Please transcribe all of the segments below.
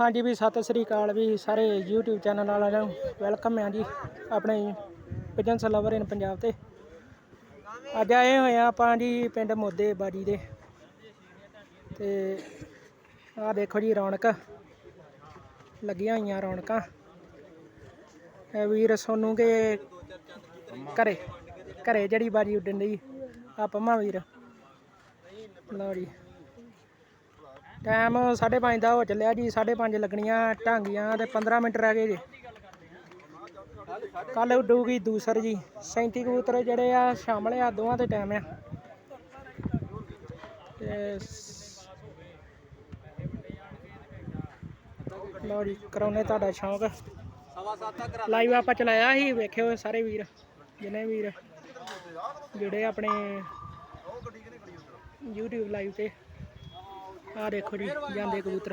ਹਾਂਜੀ ਵੀ ਸਤਿ ਸ੍ਰੀ ਅਕਾਲ ਵੀ ਸਾਰੇ YouTube channel ਵਾਲਿਆਂ ਨੂੰ ਵੈਲਕਮ ਹੈ ਜੀ, ਆਪਣੇ ਪਿਜਨਸ ਲਵਰ ਇਨ ਪੰਜਾਬ ਤੇ। ਅੱਜ ਆਏ ਹੋਏ ਆ ਆਪਾਂ ਜੀ ਪਿੰਡ ਮੋਦੇ ਬਾਜੀ ਦੇ। ਤੇ ਆਹ ਦੇਖੋ ਜੀ ਰੌਣਕ, ਲੱਗੀਆਂ ਹੋਈਆਂ ਰੌਣਕਾਂ। ਇਹ ਵੀਰ ਸੋਨੂੰ ਕੇ ਘਰੇ ਘਰੇ ਜਿਹੜੀ ਬਾਜੀ ਉੱਡਣ ਦੀ ਆ ਪੰਮਾ ਵੀਰ। ਲਓ ਜੀ। ਟਾਈਮ 5:30 ਦਾ ਹੋ ਚੱਲਿਆ ਜੀ 5:30 ਲੱਗਣੀਆਂ ਢਾਂਗੀਆਂ ਤੇ 15 ਮਿੰਟ ਰਹਿ ਗਏ ਜੀ। ਕੱਲ ਉੱਡੂਗੀ ਦੂਸਰ ਜੀ 37 ਕਬੂਤਰ ਜਿਹੜੇ ਆ, ਸ਼ਾਮਲ ਆ, ਦੋਵਾਂ ਤੇ ਟਾਈਮ ਆ। ਤੇ ਲਓ ਜੀ ਕਰਾਉਨੇ ਤੁਹਾਡਾ ਸ਼ੌਂਕ। ਲਾਈਵ ਆਪਾਂ ਚਲਾਇਆ ਸੀ, ਵੇਖਿਓ ਸਾਰੇ ਵੀਰ, ਜਿੰਨੇ ਵੀਰ ਜਿਹੜੇ ਆਪਣੇ YouTube ਲਾਈਵ ਤੇ। ਆ ਦੇਖੋ ਜੀ ਜਾਂਦੇ ਕਬੂਤਰ।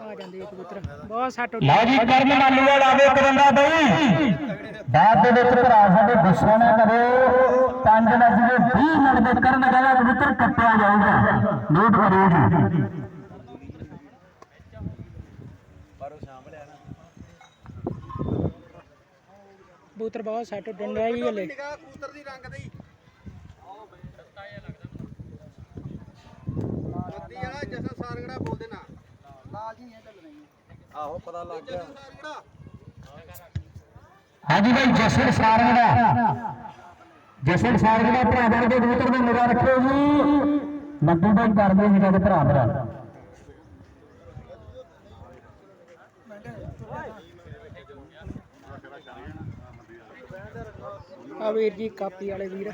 ਆ ਜਾਂਦੇ ਕਬੂਤਰ। ਬਹੁਤ ਸੱਟ ਉੱਡੀ ਲਓ ਜੀ ਕਰਨ ਮਾਲੂਵਾਲ ਆਵੇ ਇੱਕ ਬੰਦਾ ਬਈ। ਬਾਅਦ ਦੇ ਵਿੱਚ ਭਰਾ ਸਾਡੇ ਗੁੱਸਾ ਨਾ ਕਰੇ। 5 ਵੱਜ ਕੇ 20 ਮਿੰਟ ਦੇ ਕਰਨ ਕਹਿੰਦਾ ਕਬੂਤਰ ਕੱਟਿਆ ਜਾਊਗਾ। ਨੋਟ ਕਰਿਓ ਜੀ। ਕਬੂਤਰ ਬਹੁਤ ਸੱਟ ਉੱਡਣ ਡਿਆ ਜੀ ਹਲੇ। ਕਬੂਤਰ ਦੀ ਰੰਗ ਦੀ। ਵਾਲਾ ਸਾਰਗੜਾ ਲਾਲ ਜੀ ਇਹ ਚੱਲ ਰਹੀ ਆਹੋ ਪਤਾ ਲੱਗ ਗਿਆ। ਸਾਰਗੜਾ। ਹਾਂਜੀ ਭਾਈ ਜਸਨ ਸਾਰੰਗ ਦਾ ਜਸਨ ਸਾਰੰਗ ਦਾ ਭਰਾ ਬਣ ਕੇ ਕਬੂਤਰ ਦੀ ਨਿਗਾਹ ਰੱਖਿਓ ਜੀ। ਨੱਬੂ ਭਾਈ ਕਰਦੇ ਨਿਗਾਹ ਦੇ ਭਰਾ ਭਰਾ। ਆ ਵੀਰ ਜੀ ਕਾਪੀ ਵਾਲੇ ਵੀਰ।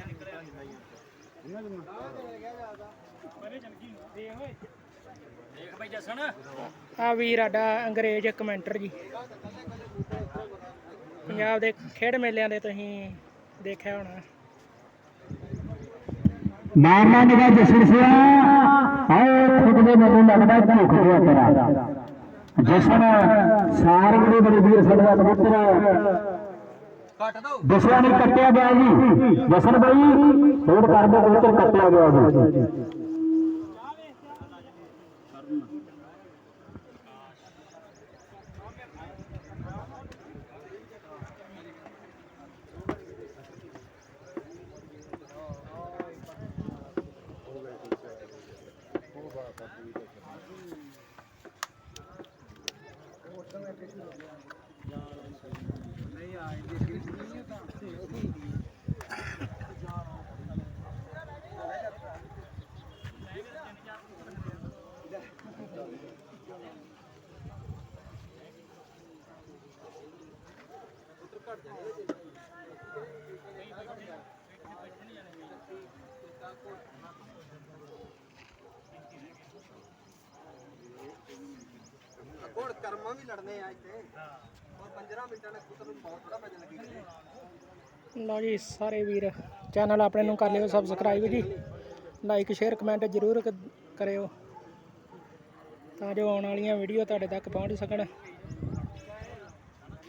ਆ ਵੀਰ ਸਾਡਾ ਅੰਗਰੇਜ਼ ਕਮੈਂਟਰ ਜੀ। ਪੰਜਾਬ ਦੇ ਖੇਡ ਮੇਲਿਆਂ ਦੇ ਤੁਸੀਂ ਦੇਖਿਆ ਹੋਣਾ। ਨਾਮ ਨਾ ਨਿਗਾਹ ਜਸਨ ਸਿਆ ਆਏ ਖੁਦ ਦੇ ਮੈਨੂੰ ਲੱਗਦਾ ਝੂਠ ਗਿਆ ਤੇਰਾ ਜਸਨ ਸਾਰੰਗ ਦੇ ਬੜੇ ਵੀਰ ਸਾਡਾ ਕਬੂਤਰ ਕੱਟ ਦੋ। ਕੱਟਿਆ ਗਿਆ ਜੀ। ਜਸਨ ਬਾਈ ਹੋਰ ਕਰਦੇ ਕਬੂਤਰ ਕੱਟਿਆ ਗਿਆ ਜੀ। ਹੁਣ ਕਰਮਾਂ ਵੀ ਲੜਨੇ ਆ ਇੱਥੇ। ਹੋਰ 15 ਮਿੰਟਾਂ ਨਾਲ ਕਬੂਤਰ ਨੂੰ ਬਹੁਤ ਥੋੜਾ ਭਜਨ ਲੱਗੀ ਲਓ ਜੀ ਸਾਰੇ ਵੀਰ ਚੈਨਲ ਆਪਣੇ ਨੂੰ ਕਰ ਲਿਓ ਸਬਸਕ੍ਰਾਈਬ ਜੀ। ਲਾਈਕ ਸ਼ੇਅਰ ਕਮੈਂਟ ਜ਼ਰੂਰ ਕਰਿਓ। ਤਾਂ ਜੋ ਆਉਣ ਵਾਲੀਆਂ ਵੀਡੀਓ ਤੁਹਾਡੇ ਤੱਕ ਪਹੁੰਚ ਸਕਣ।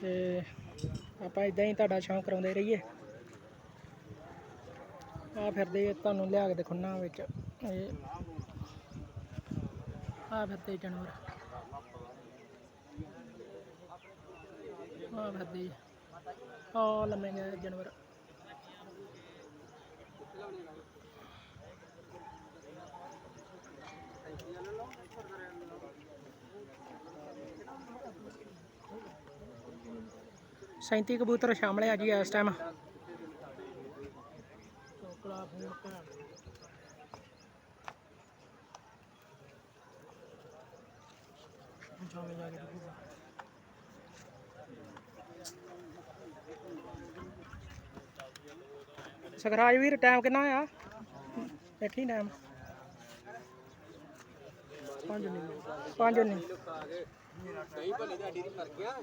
ਤੇ ਆਪਾਂ ਇਦਾਂ ਹੀ ਤੁਹਾਡਾ ਸ਼ੌਂਕ ਕਰਾਉਂਦੇ ਰਹੀਏ। ਆ ਫਿਰਦੇ ਤੁਹਾਨੂੰ ਲਿਆ ਕੇ ਦਿਖਾਉਣਾ ਵਿੱਚ। ਇਹ ਆ ਫਿਰਦੇ ਜਾਨਵਰ। ਆ ਫਿਰਦੇ ਆ। ਲੰਮੇ ਜਾਨਵਰ। ਸੈਂਤੀ ਕਬੂਤਰ ਸ਼ਾਮਲ ਆ ਜੀ ਇਸ ਟਾਈਮ ਸਖਰਾਜ ਵੀਰ ਟਾਈਮ ਕਿੰਨਾ ਆ ਦੇਖੀ ਟਾਈਮ ਪੰਜ ਨਹੀਂ ਪੰਜ ਨਹੀਂ ਕਈ ਭਲੇ ਤੁਹਾਡੀ ਦੀ ਫ਼ਰਕ ਆ।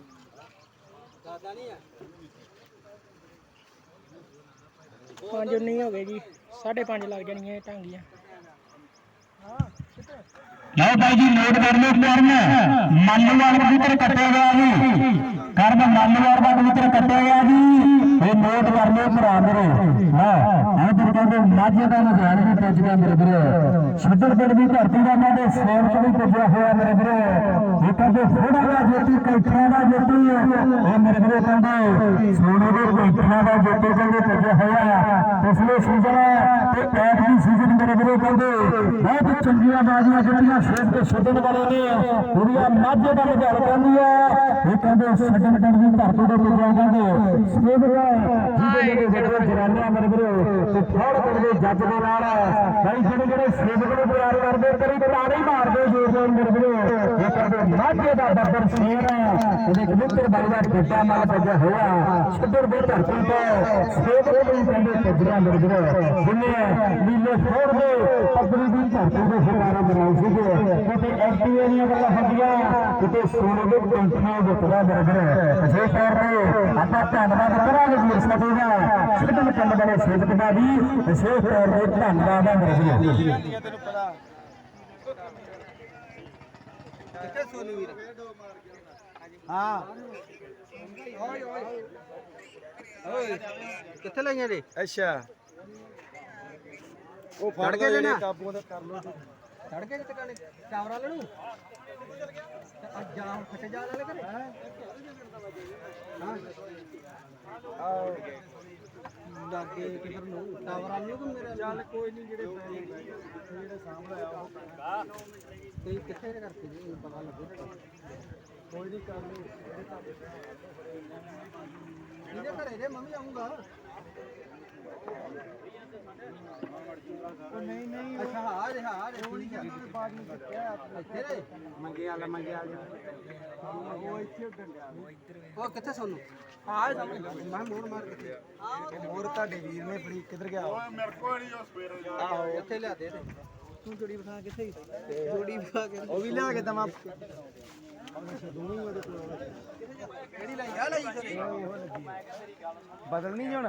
ਜ਼ਿਆਦਾ ਨਹੀਂ ਆ। ਪੰਜ ਨਹੀਂ ਹੋ ਗਏ ਜੀ 5.5 ਲੱਗ ਜਾਣੀਆਂ ਇਹ ਢਾਂਗੀਆਂ ਲਓ ਭਾਈ ਜੀ ਨੋਟ ਕਰ ਲਓ ਕਰਨ ਮਾਲੂਵਾਲ ਕਬੂਤਰ ਕੱਟਿਆ ਗਿਆ ਜੀ। ਕਰਨ ਮਾਲੂਵਾਲ ਦਾ ਕਬੂਤਰ ਕੱਟਿਆ ਗਿਆ ਜੀ। ਇਹ ਨੋਟ ਕਰ ਲਿਓ ਭਰਾ ਮੇਰੇ। ਹਾਂ ਇਧਰ ਕਹਿੰਦੇ ਮਾਝੇ ਦਾ ਨਜ਼ਾਰਾ ਵੀ ਪੁੱਜ ਗਿਆ ਮੇਰੇ ਵੀਰੇ। ਛੱਡਰਗੜ ਦੀ ਧਰਤੀ ਦਾ ਮਾਝੇ ਸੇਵਕ ਵੀ ਪੁੱਜਿਆ ਹੋਇਆ ਮੇਰੇ ਵੀਰੇ। ਇਹ ਕਹਿੰਦੇ ਫੋੜਾ ਦਾ ਜੋਤੀ, ਕੈਠਿਆਂ ਦਾ ਜੋਤੀ। ਇਹ ਮੇਰੇ ਵੀਰੇ ਕਹਿੰਦੇ ਸੋਨੇ ਦੇ ਕੈਠਿਆਂ ਦਾ ਜੋਤੀ ਕਹਿੰਦੇ ਪੁੱਜਿਆ ਹੋਇਆ। ਪਿਛਲੇ ਸੀਜ਼ਨ ਤੇ ਐਤਕੀ ਸੀਜ਼ਨ ਮੇਰੇ ਵੀਰੇ ਕਹਿੰਦੇ ਬਹੁਤ ਚੰਗੀਆਂ ਬਾਜ਼ੀਆਂ ਜਿੱਤੀਆਂ ਸ਼ੇਰ ਤੇ ਛੱਡਣ ਵਾਲੇ ਨੇ। ਦੁਨੀਆ ਮਾਝੇ ਦਾ ਨਜ਼ਾਰਾ ਕਹਿੰਦੀ ਹੈ ਇਹ ਕਹਿੰਦੇ ਛੱਡਣ ਦੀ ਧਰਤੀ ਦੇ ਪੁੱਜਿਆ ਕਹਿੰਦੇ ਸੇਵਕ ਜਿਹਦੇ ਜਿਹੜੇ ਜਿਹੜੇ ਜਰਾਨੀਆਂ ਮੇਰੇ ਵੀਰੇ, ਤੇ ਫੜ ਕਰਦੇ ਜੱਜ ਦੇ ਨਾਲ ਭਾਈ ਜਿਹੜੇ ਜਿਹੜੇ ਸੇਵਕ ਨੂੰ ਪਿਆਰ ਕਰਦੇ ਕਰੀ ਤਾੜੀ ਮਾਰਦੇ ਜੋਰ ਜੋਰ ਮੇਰੇ ਇਹ ਕਹਿੰਦੇ ਮਾਝੇ ਦਾ ਬੱਬਰ ਸ਼ੇਰ ਇਹਦੇ ਕਬੂਤਰ ਬਾਈ ਦਾ ਟਿੱਡਾ ਮਲ ਵੱਜਿਆ ਹੋਇਆ। ਛੱਡਰ ਦੇ ਧਰਤੀ ਤੇ ਸੇਵਕ ਨੂੰ ਕਹਿੰਦੇ ਪੁੱਜਿਆ ਮੇਰੇ ਜਿੰਨੇ ਨੀਲੇ ਫੋੜ ਦੇ ਪੱਗੜੀ ਦੀ ਧਰਤੀ ਦੇ ਸ਼ਿਕਾਰਾ ਬਣਾਏ ਸੀਗੇ, ਕਿਤੇ ਐਕਟੀਵੇ ਦੀਆਂ ਗੱਲਾਂ ਹੁੰਦੀਆਂ, ਕਿਤੇ ਸੋਨੇ ਦੇ ਕੰਟੀਆਂ ਵਿਕਦਾ ਮੇਰੇ ਵੀਰੇ ਅਸੇ ਤੌਰ ਤੇ ਆਪਾਂ ਧੰਨਵਾਦ ਕਰਾਂਗੇ ਵੀਰ ਸਾਡੇ ਦਾ। ਛੱਡਣ ਕੰਨ ਵਾਲੇ ਸੇਵਕ ਦਾ ਵੀ ਅਸੇ ਤੌਰ ਤੇ ਧੰਨਵਾਦ ਹੈ ਕਿੱਥੇ ਸੋਨੂ ਵੀਰ? ਹਾਂ। ਓਏ ਓਏ ਓਏ ਕਿੱਥੇ ਲਈਆਂ ਜੀ? ਅੱਛਾ। ਉਹ ਫੜ ਕੇ ਨਾ? ਕਾਬੂ ਦਾ ਕਰ ਲੋ ਚੜ ਕੇ ਕਿੱਥੇ ਕਾਣੇ ਟਾਵਰਾ ਲੈਣੂ? ਅੱਜ ਜਾ ਹੁਣ ਫਟ ਜਾ ਲੈ ਕਰੇ ਹਾਂ? ਲੱਗੇ ਕਿਧਰ ਨੂੰ? ਟਾਵਰਾ ਨੂੰ ਕਿ ਮੇਰੇ ਚੱਲ ਕੋਈ ਨਹੀਂ ਜਿਹੜੇ ਜਿਹੜੇ ਸਾਹਮਣੇ ਆ ਉਹ ਕੋਈ ਕਿੱਥੇ ਕਰਕੇ ਜੀ ਪਤਾ ਲੱਗੇ ਕੋਈ ਨਹੀਂ ਕਰ ਲੂ ਇਹਦੇ ਘਰੇ ਦੇ ਮੰਮੀ ਆਉਂਗਾ ਨਹੀਂ ਨਹੀਂ ਅੱਛਾ ਕਿਹਾ ਇੱਥੇ ਮੰਗੇ ਵਾਲਾ ਮੰਗੇ ਵਾਲਾ ਉਹ ਇੱਥੇ ਉੱਡਣ ਗਿਆ ਉਹ ਕਿੱਥੇ ਸੋਨੂੰ ਹਾਂ ਸਾਹਮਣੇ ਮੈਂ ਮੋੜ ਮਾਰ ਕਿੱਥੇ ਹੋਰ ਤੁਹਾਡੇ ਵੀਰ ਨੇ ਫੜੀ ਕਿੱਧਰ ਗਿਆ ਆਹੋ ਇੱਥੇ ਲਿਆ ਦੇ ਦੇ ਤੂੰ ਜੋੜੀ ਬਿਠਾ ਕਿੱਥੇ ਗਈ ਜੋੜੀ ਬਿਠਾ ਕੇ ਉਹ ਵੀ ਲਿਆ ਕੇ ਦਵਾਂ ਕਿਹੜੀ ਲਈ ਆ? ਲਈ ਕਰੇ ਬਦਲਣੀ ਹੁਣ?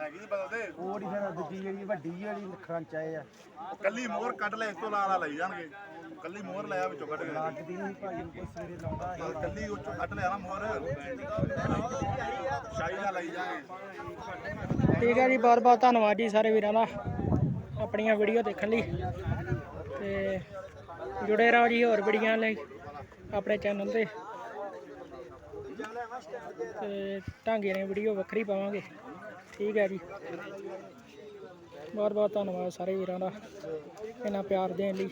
ਹੈਗੀ ਨੀ ਬਦਲਦੇ ਉਹ ਦੀ ਫਿਰ ਦੂਜੀ ਜਿਹੜੀ ਵੱਡੀ ਵਾਲੀ ਖਰੰਚ ਆਏ ਆ। ਕੱਲੀ ਮੋਹਰ ਕੱਢ ਲੈ ਇਸ ਤੋਂ ਲਾਲਾ ਲਈ ਜਾਣਗੇ। ਕੱਲੀ ਮੋਹਰ ਲਿਆ ਵਿੱਚੋਂ ਕੱਢ ਕੇ। ਲੱਗਦੀ ਨਹੀਂ ਭਾਈ ਨੂੰ ਕੋਈ ਸਵੇਰੇ ਲਾਉਂਦਾ ਚੱਲ ਕੱਲੀ ਉੱਚੋਂ ਕੱਢ ਲਿਆ ਨਾ ਮੋਹਰ। ਸ਼ਾਹੀ ਨਾਲ ਲਈ ਜਾਣਗੇ। ਠੀਕ ਹੈ ਜੀ ਬਹੁਤ ਬਹੁਤ ਧੰਨਵਾਦ ਜੀ ਸਾਰੇ ਵੀਰਾਂ ਦਾ ਆਪਣੀਆਂ ਵੀਡੀਓ ਦੇਖਣ ਲਈ। ਤੇ ਜੁੜੇ ਰਹੋ ਜੀ ਹੋਰ ਵੀਡੀਓ ਲਈ ਆਪਣੇ ਚੈਨਲ ਤੇ। ਤੇ ਢਾਂਗੇ ਨੇ ਵੀਡੀਓ ਵੱਖਰੀ ਪਾਵਾਂਗੇ। ਠੀਕ ਹੈ ਜੀ। ਬਹੁਤ ਬਹੁਤ ਧੰਨਵਾਦ ਸਾਰੇ ਵੀਰਾਂ ਦਾ ਇੰਨਾ ਪਿਆਰ ਦੇਣ ਲਈ।